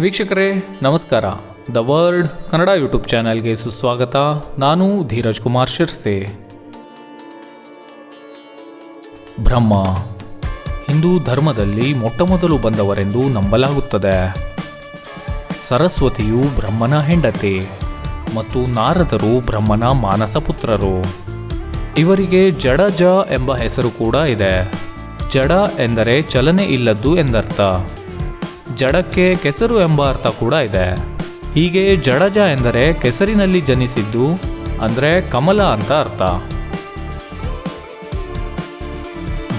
ವೀಕ್ಷಕರೇ, ನಮಸ್ಕಾರ. The world Kannada YouTube ಚಾನೆಲ್ಗೆ ಸುಸ್ವಾಗತ. ನಾನು ಧೀರಜ್ ಕುಮಾರ್ ಶಿರ್ಸೆ. ಬ್ರಹ್ಮ, ಹಿಂದೂ ಧರ್ಮದಲ್ಲಿ ಮೊಟ್ಟಮೊದಲು ಬಂದವರೆಂದು ನಂಬಲಾಗುತ್ತದೆ. ಸರಸ್ವತಿಯು ಬ್ರಹ್ಮನ ಹೆಂಡತಿ ಮತ್ತು ನಾರದರು ಬ್ರಹ್ಮನ ಮಾನಸ ಪುತ್ರರು. ಇವರಿಗೆ ಜಡಜ ಎಂಬ ಹೆಸರು ಕೂಡ ಇದೆ. ಜಡ ಎಂದರೆ ಚಲನೆ ಇಲ್ಲದ್ದು ಎಂದರ್ಥ. ಜಡಕ್ಕೆ ಕೆಸರು ಎಂಬ ಅರ್ಥ ಕೂಡ ಇದೆ. ಹೀಗೆ ಜಡಜ ಎಂದರೆ ಕೆಸರಿನಲ್ಲಿ ಜನಿಸಿದ್ದು, ಅಂದರೆ ಕಮಲ ಅಂತ ಅರ್ಥ.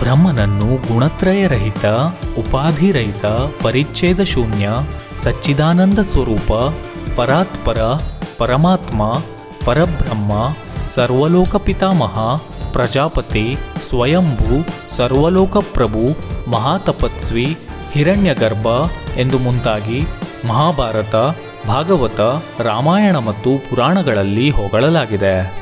ಬ್ರಹ್ಮನನ್ನು ಗುಣತ್ರಯರಹಿತ, ಉಪಾಧಿರಹಿತ, ಪರಿಚ್ಛೇದ ಶೂನ್ಯ, ಸಚ್ಚಿದಾನಂದ ಸ್ವರೂಪ, ಪರಾತ್ಪರ, ಪರಮಾತ್ಮ, ಪರಬ್ರಹ್ಮ, ಸರ್ವಲೋಕ ಪಿತಾಮಹ, ಪ್ರಜಾಪತಿ, ಸ್ವಯಂಭೂ, ಸರ್ವಲೋಕ ಪ್ರಭು, ಮಹಾತಪಸ್ವಿ, ಹಿರಣ್ಯಗರ್ಭ ಎಂದು ಮುಂತಾಗಿ ಮಹಾಭಾರತ, ಭಾಗವತ, ರಾಮಾಯಣ ಮತ್ತು ಪುರಾಣಗಳಲ್ಲಿ ಹೊಗಳಲಾಗಿದೆ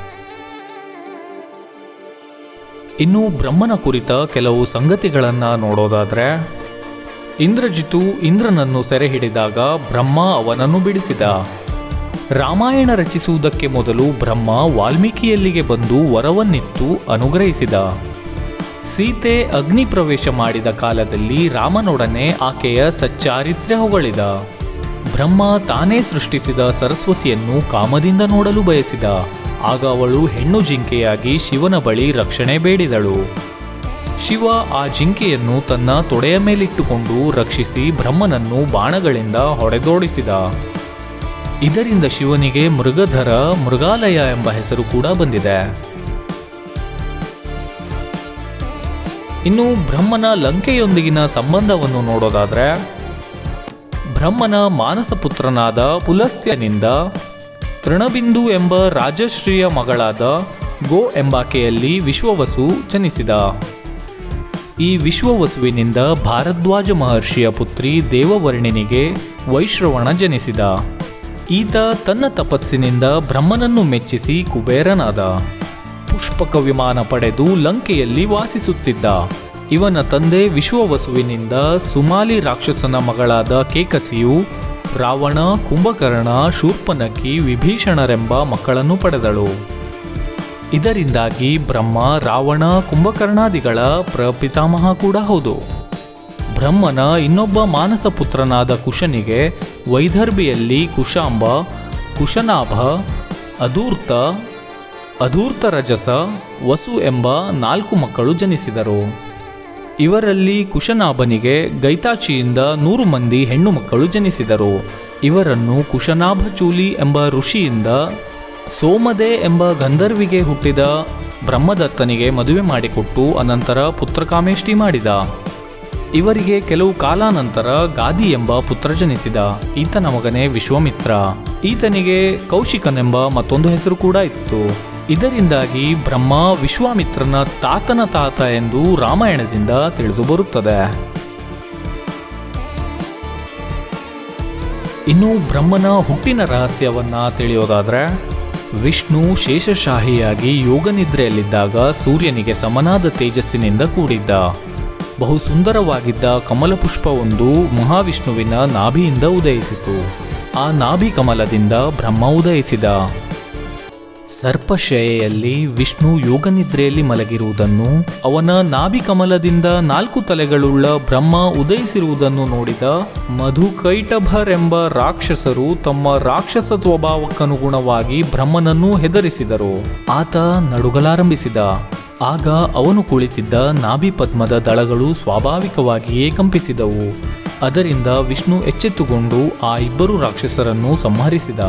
ಇನ್ನು ಬ್ರಹ್ಮನ ಕುರಿತ ಕೆಲವು ಸಂಗತಿಗಳನ್ನು ನೋಡೋದಾದರೆ, ಇಂದ್ರಜಿತು ಇಂದ್ರನನ್ನು ಸೆರೆ ಹಿಡಿದಾಗ ಬ್ರಹ್ಮ ಅವನನ್ನು ಬಿಡಿಸಿದ. ರಾಮಾಯಣ ರಚಿಸುವುದಕ್ಕೆ ಮೊದಲು ಬ್ರಹ್ಮ ವಾಲ್ಮೀಕಿಯಲ್ಲಿಗೆ ಬಂದು ವರವನ್ನಿತ್ತು, ಅನುಗ್ರಹಿಸಿದ. ಸೀತೆ ಅಗ್ನಿ ಪ್ರವೇಶ ಮಾಡಿದ ಕಾಲದಲ್ಲಿ ರಾಮನೊಡನೆ ಆಕೆಯ ಸಚ್ಚಾರಿತ್ರ್ಯ ಹೊಗಳಿದ. ಬ್ರಹ್ಮ ತಾನೇ ಸೃಷ್ಟಿಸಿದ ಸರಸ್ವತಿಯನ್ನು ಕಾಮದಿಂದ ನೋಡಲು ಬಯಸಿದ. ಆಗ ಅವಳು ಹೆಣ್ಣು ಜಿಂಕೆಯಾಗಿ ಶಿವನ ಬಳಿ ರಕ್ಷಣೆ ಬೇಡಿದಳು. ಶಿವ ಆ ಜಿಂಕೆಯನ್ನು ತನ್ನ ತೊಡೆಯ ಮೇಲಿಟ್ಟುಕೊಂಡು ರಕ್ಷಿಸಿ ಬ್ರಹ್ಮನನ್ನು ಬಾಣಗಳಿಂದ ಹೊಡೆದೋಡಿಸಿದ. ಇದರಿಂದ ಶಿವನಿಗೆ ಮೃಗಧರ ಮೃಗಾಲಯ ಎಂಬ ಹೆಸರು ಕೂಡ ಬಂದಿದೆ. ಇನ್ನು ಬ್ರಹ್ಮನ ಲಂಕೆಯೊಂದಿಗಿನ ಸಂಬಂಧವನ್ನು ನೋಡೋದಾದ್ರೆ, ಬ್ರಹ್ಮನ ಮಾನಸ ಪುತ್ರನಾದ ಪುಲಸ್ತ್ಯನಿಂದ ತೃಣಬಿಂದು ಎಂಬ ರಾಜಶ್ರೀಯ ಮಗಳಾದ ಗೋ ಎಂಬಾಕೆಯಲ್ಲಿ ವಿಶ್ವವಸು ಜನಿಸಿದ. ಈ ವಿಶ್ವವಸುವಿನಿಂದ ಭಾರದ್ವಾಜ ಮಹರ್ಷಿಯ ಪುತ್ರಿ ದೇವವರ್ಣಿನಿಗೆ ವೈಶ್ರವಣ ಜನಿಸಿದ. ಈತ ತನ್ನ ತಪಸ್ಸಿನಿಂದ ಬ್ರಹ್ಮನನ್ನು ಮೆಚ್ಚಿಸಿ ಕುಬೇರನಾದ. ಪುಷ್ಪಕ ವಿಮಾನ ಪಡೆದು ಲಂಕೆಯಲ್ಲಿ ವಾಸಿಸುತ್ತಿದ್ದ. ಇವನ ತಂದೆ ವಿಶ್ವವಸುವಿನಿಂದ ಸುಮಾಲಿ ರಾಕ್ಷಸನ ಮಗಳಾದ ಕೇಕಸಿಯು ರಾವಣ, ಕುಂಭಕರ್ಣ ಶೂರ್ಪನಕಿ ವಿಭೀಷಣರೆಂಬ ಮಕ್ಕಳನ್ನು ಪಡೆದಳು. ಇದರಿಂದಾಗಿ ಬ್ರಹ್ಮ, ರಾವಣ, ಕುಂಭಕರ್ಣಾದಿಗಳ ಪ್ರಪಿತಾಮಹ ಕೂಡ ಹೌದು. ಬ್ರಹ್ಮನ ಇನ್ನೊಬ್ಬ ಮಾನಸ ಪುತ್ರನಾದ ಕುಶನಿಗೆ ವೈದರ್ಭಿಯಲ್ಲಿ ಕುಶಾಂಬ, ಕುಶನಾಭ, ಅಧೂರ್ತ ಅಧೂರ್ತ ರಜಸ ವಸು ಎಂಬ ನಾಲ್ಕು ಮಕ್ಕಳು ಜನಿಸಿದರು. ಇವರಲ್ಲಿ ಕುಶನಾಭನಿಗೆ ಗೈತಾಚಿಯಿಂದ ನೂರು ಮಂದಿ ಹೆಣ್ಣು ಮಕ್ಕಳು ಜನಿಸಿದರು. ಇವರನ್ನು ಕುಶನಾಭ ಚೂಲಿ ಎಂಬ ಋಷಿಯಿಂದ ಸೋಮದೆ ಎಂಬ ಗಂಧರ್ವಿಗೆ ಹುಟ್ಟಿದ ಬ್ರಹ್ಮದತ್ತನಿಗೆ ಮದುವೆ ಮಾಡಿಕೊಟ್ಟು ಅನಂತರ ಪುತ್ರಕಾಮೇಷ್ಟಿ ಮಾಡಿದ. ಇವರಿಗೆ ಕೆಲವು ಕಾಲಾನಂತರ ಗಾದಿ ಎಂಬ ಪುತ್ರ ಜನಿಸಿದ. ಈತನ ಮಗನೇ ವಿಶ್ವಾಮಿತ್ರ. ಈತನಿಗೆ ಕೌಶಿಕನೆಂಬ ಮತ್ತೊಂದು ಹೆಸರು ಕೂಡ ಇತ್ತು. ಇದರಿಂದಾಗಿ ಬ್ರಹ್ಮ ವಿಶ್ವಾಮಿತ್ರನ ತಾತನ ತಾತ ಎಂದು ರಾಮಾಯಣದಿಂದ ತಿಳಿದು ಬರುತ್ತದೆ. ಇನ್ನು ಬ್ರಹ್ಮನ ಹುಟ್ಟಿನ ರಹಸ್ಯವನ್ನ ತಿಳಿಯೋದಾದ್ರೆ, ವಿಷ್ಣು ಶೇಷಶಾಹಿಯಾಗಿ ಯೋಗನಿದ್ರೆಯಲ್ಲಿದ್ದಾಗ ಸೂರ್ಯನಿಗೆ ಸಮನಾದ ತೇಜಸ್ಸಿನಿಂದ ಕೂಡಿದ್ದ ಬಹು ಸುಂದರವಾಗಿದ್ದ ಕಮಲಪುಷ್ಪವೊಂದು ಮಹಾವಿಷ್ಣುವಿನ ನಾಭಿಯಿಂದ ಉದಯಿಸಿತು. ಆ ನಾಭಿ ಕಮಲದಿಂದ ಬ್ರಹ್ಮ ಉದಯಿಸಿದ. ಸರ್ಪಶಯೆಯಲ್ಲಿ ವಿಷ್ಣು ಯೋಗನಿದ್ರೆಯಲ್ಲಿ ಮಲಗಿರುವುದನ್ನು, ಅವನ ನಾಭಿಕಮಲದಿಂದ ನಾಲ್ಕು ತಲೆಗಳುಳ್ಳ ಬ್ರಹ್ಮ ಉದಯಿಸಿರುವುದನ್ನು ನೋಡಿದ ಮಧುಕೈಟಭರೆಂಬ ರಾಕ್ಷಸರು ತಮ್ಮ ರಾಕ್ಷಸ ಸ್ವಭಾವಕ್ಕನುಗುಣವಾಗಿ ಬ್ರಹ್ಮನನ್ನು ಹೆದರಿಸಿದರು. ಆತ ನಡುಗಲಾರಂಭಿಸಿದ. ಆಗ ಅವನು ಕುಳಿತಿದ್ದ ನಾಭಿ ಪದ್ಮದ ದಳಗಳು ಸ್ವಾಭಾವಿಕವಾಗಿಯೇ ಕಂಪಿಸಿದವು. ಅದರಿಂದ ವಿಷ್ಣು ಎಚ್ಚೆತ್ತುಕೊಂಡು ಆ ಇಬ್ಬರು ರಾಕ್ಷಸರನ್ನು ಸಂಹರಿಸಿದ.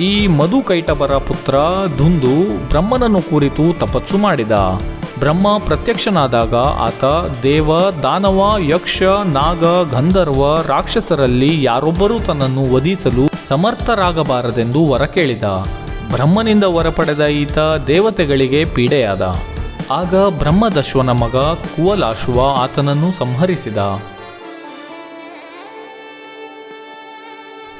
ಈ ಮಧು ಕೈಟಬರ ಪುತ್ರ ಧುಂದು ಬ್ರಹ್ಮನನ್ನು ಕುರಿತು ತಪಸ್ಸು ಮಾಡಿದ. ಬ್ರಹ್ಮ ಪ್ರತ್ಯಕ್ಷನಾದಾಗ ಆತ ದೇವ, ದಾನವ, ಯಕ್ಷ, ನಾಗ, ಗಂಧರ್ವ ರಾಕ್ಷಸರಲ್ಲಿ ಯಾರೊಬ್ಬರೂ ತನ್ನನ್ನು ವಧಿಸಲು ಸಮರ್ಥರಾಗಬಾರದೆಂದು ವರ ಕೇಳಿದ ಬ್ರಹ್ಮನಿಂದ ವರ ಪಡೆದ ಈತ ದೇವತೆಗಳಿಗೆ ಪೀಡೆಯಾದ. ಆಗ ಬ್ರಹ್ಮದಶ್ವನ ಮಗ ಕುವಲಾಶುವ ಆತನನ್ನು ಸಂಹರಿಸಿದ.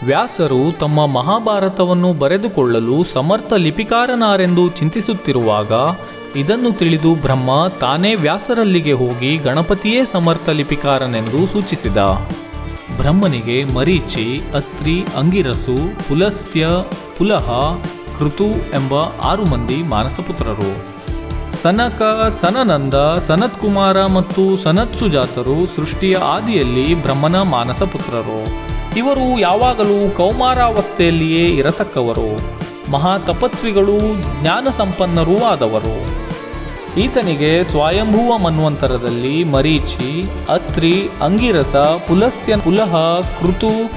ವ್ಯಾಸರು ತಮ್ಮ ಮಹಾಭಾರತವನ್ನು ಬರೆದುಕೊಳ್ಳಲು ಸಮರ್ಥ ಲಿಪಿಕಾರನಾರೆಂದು ಚಿಂತಿಸುತ್ತಿರುವಾಗ ಇದನ್ನು ತಿಳಿದು ಬ್ರಹ್ಮ ತಾನೇ ವ್ಯಾಸರಲ್ಲಿಗೆ ಹೋಗಿ ಗಣಪತಿಯೇ ಸಮರ್ಥ ಲಿಪಿಕಾರನೆಂದು ಸೂಚಿಸಿದ. ಬ್ರಹ್ಮನಿಗೆ ಮರೀಚಿ, ಅತ್ರಿ, ಅಂಗಿರಸು, ಪುಲಸ್ತ್ಯ, ಪುಲಹ, ಕೃತು ಎಂಬ ಆರು ಮಂದಿ ಮಾನಸಪುತ್ರರು. ಸನಕ, ಸನನಂದ, ಸನತ್ಕುಮಾರ ಮತ್ತು ಸನತ್ ಸುಜಾತರು ಸೃಷ್ಟಿಯ ಆದಿಯಲ್ಲಿ ಬ್ರಹ್ಮನ ಮಾನಸ ಪುತ್ರರು ಇವರು ಯಾವಾಗಲೂ ಕೌಮಾರಾವಸ್ಥೆಯಲ್ಲಿಯೇ ಇರತಕ್ಕವರು. ಮಹಾ ತಪಸ್ವಿಗಳು ಜ್ಞಾನ ಸಂಪನ್ನರೂ ಆದವರು. ಈತನಿಗೆ ಸ್ವಯಂಭೂವ ಮನ್ವಂತರದಲ್ಲಿ ಮರೀಚಿ, ಅತ್ರಿ, ಅಂಗಿರಸ, ಪುಲಸ್ತ್ಯ, ಪುಲಹ, ಕೃತು,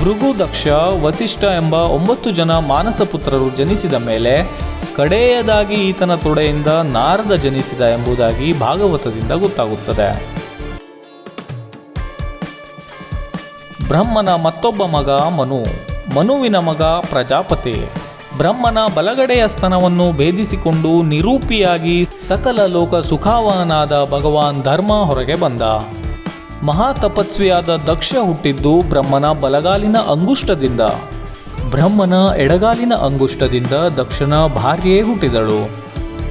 ಭೃಗುದಕ್ಷ, ವಸಿಷ್ಠ ಎಂಬ ಒಂಬತ್ತು ಜನ ಮಾನಸ ಪುತ್ರರು ಜನಿಸಿದ ಮೇಲೆ ಕಡೆಯದಾಗಿ ಈತನ ತೊಡೆಯಿಂದ ನಾರದ ಜನಿಸಿದ ಎಂಬುದಾಗಿ ಭಾಗವತದಿಂದ ಗೊತ್ತಾಗುತ್ತದೆ. ಬ್ರಹ್ಮನ ಮತ್ತೊಬ್ಬ ಮಗ ಮನು. ಮನುವಿನ ಮಗ ಪ್ರಜಾಪತಿ. ಬ್ರಹ್ಮನ ಬಲಗಡೆಯ ಸ್ತನವನ್ನು ಭೇದಿಸಿಕೊಂಡು ನಿರೂಪಿಯಾಗಿ ಸಕಲ ಲೋಕ ಸುಖಾವನಾದ ಭಗವಾನ್ ಧರ್ಮ ಹೊರಗೆ ಬಂದ. ಮಹಾ ತಪಸ್ವಿಯಾದ ದಕ್ಷ ಹುಟ್ಟಿದ್ದು ಬ್ರಹ್ಮನ ಬಲಗಾಲಿನ ಅಂಗುಷ್ಟದಿಂದ. ಬ್ರಹ್ಮನ ಎಡಗಾಲಿನ ಅಂಗುಷ್ಟದಿಂದ ದಕ್ಷನ ಭಾರ್ಯೆ ಹುಟ್ಟಿದಳು.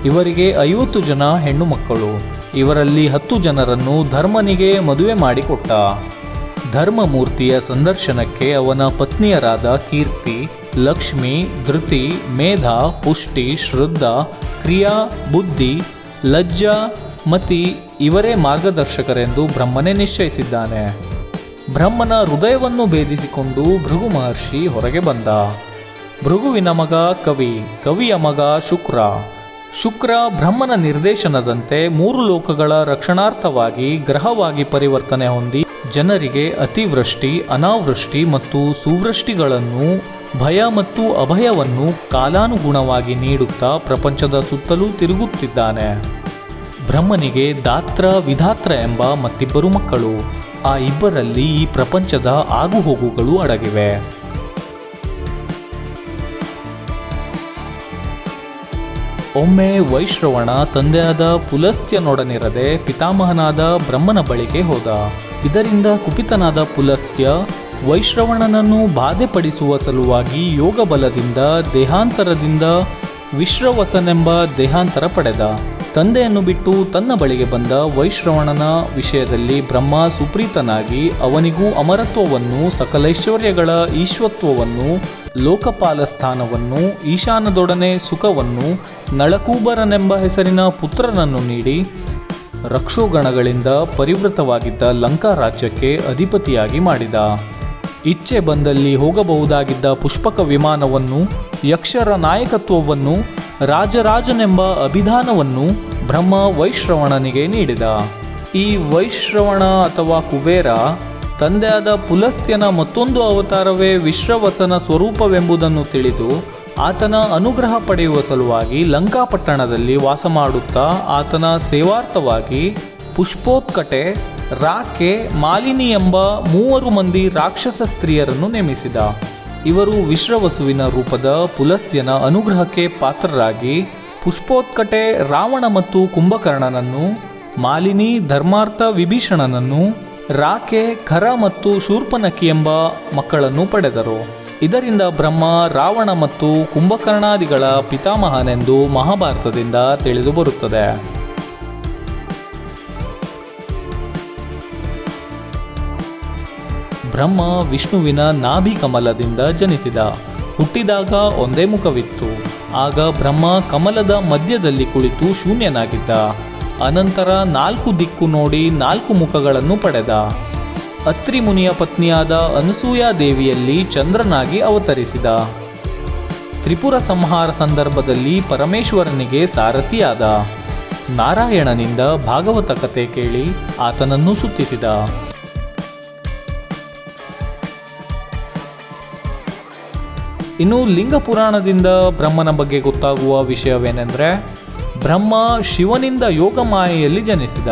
ಇವರಿಗೆ ಐವತ್ತು ಜನ ಹೆಣ್ಣು ಮಕ್ಕಳು. ಇವರಲ್ಲಿ ಹತ್ತು ಜನರನ್ನು ಧರ್ಮನಿಗೆ ಮದುವೆ ಮಾಡಿಕೊಟ್ಟ. ಧರ್ಮಮೂರ್ತಿಯ ಸಂದರ್ಶನಕ್ಕೆ ಅವನ ಪತ್ನಿಯರಾದ ಕೀರ್ತಿ, ಲಕ್ಷ್ಮಿ, ಧೃತಿ, ಮೇಧ, ಪುಷ್ಟಿ, ಶ್ರದ್ಧಾ, ಕ್ರಿಯಾ, ಬುದ್ಧಿ, ಲಜ್ಜಾ ಮತಿ ಇವರೇ ಮಾರ್ಗದರ್ಶಕರೆಂದು ಬ್ರಹ್ಮನೇ ನಿಶ್ಚಯಿಸಿದ್ದಾನೆ. ಬ್ರಹ್ಮನ ಹೃದಯವನ್ನು ಭೇದಿಸಿಕೊಂಡು ಭೃಗು ಮಹರ್ಷಿ ಹೊರಗೆ ಬಂದ. ಭೃಗುವಿನ ಮಗ ಕವಿ, ಕವಿಯ ಮಗ ಶುಕ್ರ. ಶುಕ್ರ ಬ್ರಹ್ಮನ ನಿರ್ದೇಶನದಂತೆ ಮೂರು ಲೋಕಗಳ ರಕ್ಷಣಾರ್ಥವಾಗಿ, ಗ್ರಹವಾಗಿ ಪರಿವರ್ತನೆ ಹೊಂದಿ ಜನರಿಗೆ ಅತಿವೃಷ್ಟಿ, ಅನಾವೃಷ್ಟಿ ಮತ್ತು ಸುವೃಷ್ಟಿಗಳನ್ನು, ಭಯ ಮತ್ತು ಅಭಯವನ್ನು ಕಾಲಾನುಗುಣವಾಗಿ ನೀಡುತ್ತಾ ಪ್ರಪಂಚದ ಸುತ್ತಲೂ ತಿರುಗುತ್ತಿದ್ದಾನೆ. ಬ್ರಹ್ಮನಿಗೆ ದಾತ್ರ, ವಿಧಾತ್ರ ಎಂಬ ಮತ್ತಿಬ್ಬರು ಮಕ್ಕಳು. ಆ ಇಬ್ಬರಲ್ಲಿ ಈ ಪ್ರಪಂಚದ ಆಗುಹೋಗುಗಳು ಅಡಗಿವೆ. ಒಮ್ಮೆ ವೈಶ್ರವಣ ತಂದೆಯಾದ ಪುಲಸ್ತ್ಯನೊಡನಿರದೆ ಪಿತಾಮಹನಾದ ಬ್ರಹ್ಮನ ಬಳಿಗೆ ಹೋದ. ಇದರಿಂದ ಕುಪಿತನಾದ ಪುಲಸ್ತ್ಯ ವೈಶ್ರವಣನನ್ನು ಬಾಧೆಪಡಿಸುವ ಸಲುವಾಗಿ ಯೋಗ ಬಲದಿಂದ ದೇಹಾಂತರದಿಂದ ವಿಶ್ರವಸನೆಂಬ ದೇಹಾಂತರ ಪಡೆದ. ತಂದೆಯನ್ನು ಬಿಟ್ಟು ತನ್ನ ಬಳಿಗೆ ಬಂದ ವೈಶ್ರವಣನ ವಿಷಯದಲ್ಲಿ ಬ್ರಹ್ಮ ಸುಪ್ರೀತನಾಗಿ ಅವನಿಗೂ ಅಮರತ್ವವನ್ನು, ಸಕಲೈಶ್ವರ್ಯಗಳ ಈಶ್ವತ್ವವನ್ನು ಲೋಕಪಾಲ ಸ್ಥಾನವನ್ನು ಈಶಾನದೊಡನೆ ಸುಖವನ್ನು, ನಳಕೂಬರನೆಂಬ ಹೆಸರಿನ ಪುತ್ರನನ್ನು ನೀಡಿ ರಕ್ಷೋಗಣಗಳಿಂದ ಪರಿವೃತವಾಗಿದ್ದ ಲಂಕಾ ರಾಜ್ಯಕ್ಕೆ ಅಧಿಪತಿಯಾಗಿ ಮಾಡಿದ. ಇಚ್ಛೆ ಬಂದಲ್ಲಿ ಹೋಗಬಹುದಾಗಿದ್ದ ಪುಷ್ಪಕ ವಿಮಾನವನ್ನು, ಯಕ್ಷರ ನಾಯಕತ್ವವನ್ನು, ರಾಜರಾಜನೆಂಬ ಅಭಿಧಾನವನ್ನು ಬ್ರಹ್ಮ ವೈಶ್ರವಣನಿಗೆ ನೀಡಿದ. ಈ ವೈಶ್ರವಣ ಅಥವಾ ಕುಬೇರ ತಂದೆಯಾದ ಪುಲಸ್ತ್ಯನ ಮತ್ತೊಂದು ಅವತಾರವೇ ವಿಶ್ವವಸನ ಸ್ವರೂಪವೆಂಬುದನ್ನು ತಿಳಿದು ಆತನ ಅನುಗ್ರಹ ಪಡೆಯುವ ಸಲುವಾಗಿ ಲಂಕಾಪಟ್ಟಣದಲ್ಲಿ ವಾಸ ಮಾಡುತ್ತಾ ಆತನ ಸೇವಾರ್ಥವಾಗಿ ಪುಷ್ಪೋತ್ಕಟೆ ರಾಕೆ ಮಾಲಿನಿ ಎಂಬ ಮೂವರು ಮಂದಿ ರಾಕ್ಷಸ ಸ್ತ್ರೀಯರನ್ನು ನೇಮಿಸಿದ. ಇವರು ವಿಶ್ರವಸುವಿನ ರೂಪದ ಪುಲಸ್ತ್ಯನ ಅನುಗ್ರಹಕ್ಕೆ ಪಾತ್ರರಾಗಿ ಪುಷ್ಪೋತ್ಕಟೆ ರಾವಣ ಮತ್ತು ಕುಂಭಕರ್ಣನನ್ನು, ಮಾಲಿನಿ ಧರ್ಮಾರ್ಥ ವಿಭೀಷಣನನ್ನು ರಾಕೆ ಖರ ಮತ್ತು ಶೂರ್ಪನಖಿ ಎಂಬ ಮಕ್ಕಳನ್ನು ಪಡೆದರು. ಇದರಿಂದ ಬ್ರಹ್ಮ, ರಾವಣ ಮತ್ತು ಕುಂಭಕರ್ಣಾದಿಗಳ ಪಿತಾಮಹನೆಂದು ಮಹಾಭಾರತದಿಂದ ತಿಳಿದು ಬರುತ್ತದೆ. ಬ್ರಹ್ಮ ವಿಷ್ಣುವಿನ ನಾಭಿ ಕಮಲದಿಂದ ಜನಿಸಿದ. ಹುಟ್ಟಿದಾಗ ಒಂದೇ ಮುಖವಿತ್ತು. ಆಗ ಬ್ರಹ್ಮ ಕಮಲದ ಮಧ್ಯದಲ್ಲಿ ಕುಳಿತು ಶೂನ್ಯನಾಗಿದ್ದ. ಅನಂತರ ನಾಲ್ಕು ದಿಕ್ಕು ನೋಡಿ ನಾಲ್ಕು ಮುಖಗಳನ್ನು ಪಡೆದ. ಅತ್ರಿ ಮುನಿಯ ಪತ್ನಿಯಾದ ಅನಸೂಯಾ ದೇವಿಯಲ್ಲಿ ಚಂದ್ರನಾಗಿ ಅವತರಿಸಿದ. ತ್ರಿಪುರ ಸಂಹಾರ ಸಂದರ್ಭದಲ್ಲಿ ಪರಮೇಶ್ವರನಿಗೆ ಸಾರಥಿಯಾದ. ನಾರಾಯಣನಿಂದ ಭಾಗವತ ಕತೆ ಕೇಳಿ ಆತನನ್ನು ಸುತ್ತಿಸಿದ. ಇನ್ನು ಲಿಂಗ ಪುರಾಣದಿಂದ ಬ್ರಹ್ಮನ ಬಗ್ಗೆ ಗೊತ್ತಾಗುವ ವಿಷಯವೇನೆಂದರೆ, ಬ್ರಹ್ಮ ಶಿವನಿಂದ ಯೋಗ ಮಾಯೆಯಲ್ಲಿ ಜನಿಸಿದ.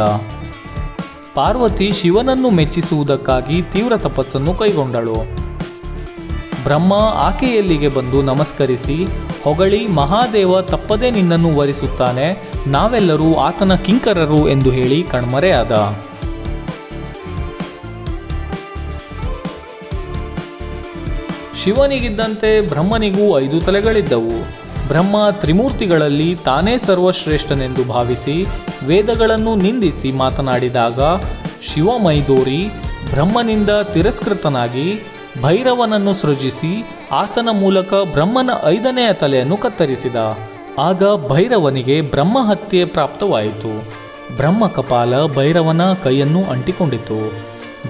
ಪಾರ್ವತಿ ಶಿವನನ್ನು ಮೆಚ್ಚಿಸುವುದಕ್ಕಾಗಿ ತೀವ್ರ ತಪಸ್ಸನ್ನು ಕೈಗೊಂಡಳು. ಬ್ರಹ್ಮ ಆಕೆಯಲ್ಲಿಗೆ ಬಂದು ನಮಸ್ಕರಿಸಿ, ಹೊಗಳಿ, ಮಹಾದೇವ ತಪ್ಪದೇ ನಿನ್ನನ್ನು ವರಿಸುತ್ತಾನೆ, ನಾವೆಲ್ಲರೂ ಆತನ ಕಿಂಕರರು ಎಂದು ಹೇಳಿ ಕಣ್ಮರೆಯಾದ. ಶಿವನಿಗಿದ್ದಂತೆ ಬ್ರಹ್ಮನಿಗೂ ಐದು ತಲೆಗಳಿದ್ದವು. ಬ್ರಹ್ಮ ತ್ರಿಮೂರ್ತಿಗಳಲ್ಲಿ ತಾನೇ ಸರ್ವಶ್ರೇಷ್ಠನೆಂದು ಭಾವಿಸಿ ವೇದಗಳನ್ನು ನಿಂದಿಸಿ ಮಾತನಾಡಿದಾಗ ಶಿವಮೈದೋರಿ ಬ್ರಹ್ಮನಿಂದ ತಿರಸ್ಕೃತನಾಗಿ ಭೈರವನನ್ನು ಸೃಜಿಸಿ ಆತನ ಮೂಲಕ ಬ್ರಹ್ಮನ ಐದನೆಯ ತಲೆಯನ್ನು ಕತ್ತರಿಸಿದ. ಆಗ ಭೈರವನಿಗೆ ಬ್ರಹ್ಮ ಹತ್ಯೆ ಪ್ರಾಪ್ತವಾಯಿತು. ಬ್ರಹ್ಮ ಕಪಾಲ ಭೈರವನ ಕೈಯನ್ನು ಅಂಟಿಕೊಂಡಿತು.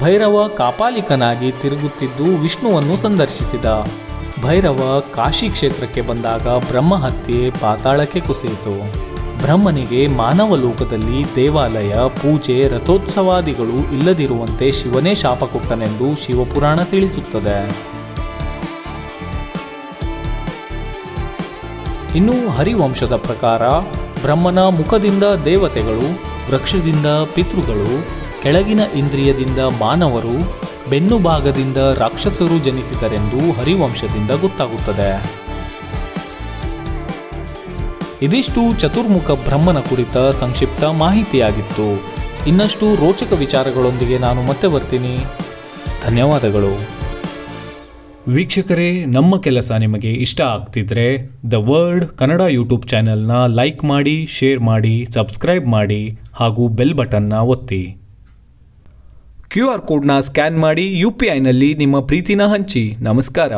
ಭೈರವ ಕಾಪಾಲಿಕನಾಗಿ ತಿರುಗುತ್ತಿದ್ದು ವಿಷ್ಣುವನ್ನು ಸಂದರ್ಶಿಸಿದ. ಭೈರವ ಕಾಶಿ ಕ್ಷೇತ್ರಕ್ಕೆ ಬಂದಾಗ ಬ್ರಹ್ಮ ಹತ್ಯೆ ಪಾತಾಳಕ್ಕೆ ಕುಸಿಯಿತು. ಬ್ರಹ್ಮನಿಗೆ ಮಾನವ ಲೋಕದಲ್ಲಿ ದೇವಾಲಯ, ಪೂಜೆ, ರಥೋತ್ಸವಾದಿಗಳು ಇಲ್ಲದಿರುವಂತೆ ಶಿವನೇ ಶಾಪ ಕೊಟ್ಟನೆಂದು ಶಿವಪುರಾಣ ತಿಳಿಸುತ್ತದೆ. ಇನ್ನು ಹರಿವಂಶದ ಪ್ರಕಾರ ಬ್ರಹ್ಮನ ಮುಖದಿಂದ ದೇವತೆಗಳು, ವೃಕ್ಷದಿಂದ ಪಿತೃಗಳು, ಕೆಳಗಿನ ಇಂದ್ರಿಯದಿಂದ ಮಾನವರು ಬೆನ್ನು ಭಾಗದಿಂದ ರಾಕ್ಷಸರು ಜನಿಸಿದರೆಂದು ಹರಿವಂಶದಿಂದ ಗೊತ್ತಾಗುತ್ತದೆ. ಇದಿಷ್ಟು ಚತುರ್ಮುಖ ಬ್ರಹ್ಮನ ಕುರಿತ ಸಂಕ್ಷಿಪ್ತ ಮಾಹಿತಿಯಾಗಿತ್ತು. ಇನ್ನಷ್ಟು ರೋಚಕ ವಿಚಾರಗಳೊಂದಿಗೆ ನಾನು ಮತ್ತೆ ಬರ್ತೀನಿ. ಧನ್ಯವಾದಗಳು. ವೀಕ್ಷಕರೇ, ನಮ್ಮ ಕೆಲಸ ನಿಮಗೆ ಇಷ್ಟ ಆಗ್ತಿದ್ರೆ ದ ವರ್ಡ್ ಕನ್ನಡ ಯೂಟ್ಯೂಬ್ ಚಾನೆಲ್ನ ಲೈಕ್ ಮಾಡಿ, ಶೇರ್ ಮಾಡಿ, ಸಬ್ಸ್ಕ್ರೈಬ್ ಮಾಡಿ ಹಾಗೂ ಬೆಲ್ ಬಟನ್ನ ಒತ್ತಿ. ಕ್ಯೂ ಆರ್ ಕೋಡ್ನ ಸ್ಕ್ಯಾನ್ ಮಾಡಿ ಯು ಪಿ ಐನಲ್ಲಿ ನಿಮ್ಮ ಪ್ರೀತಿನ ಹಂಚಿ. ನಮಸ್ಕಾರ.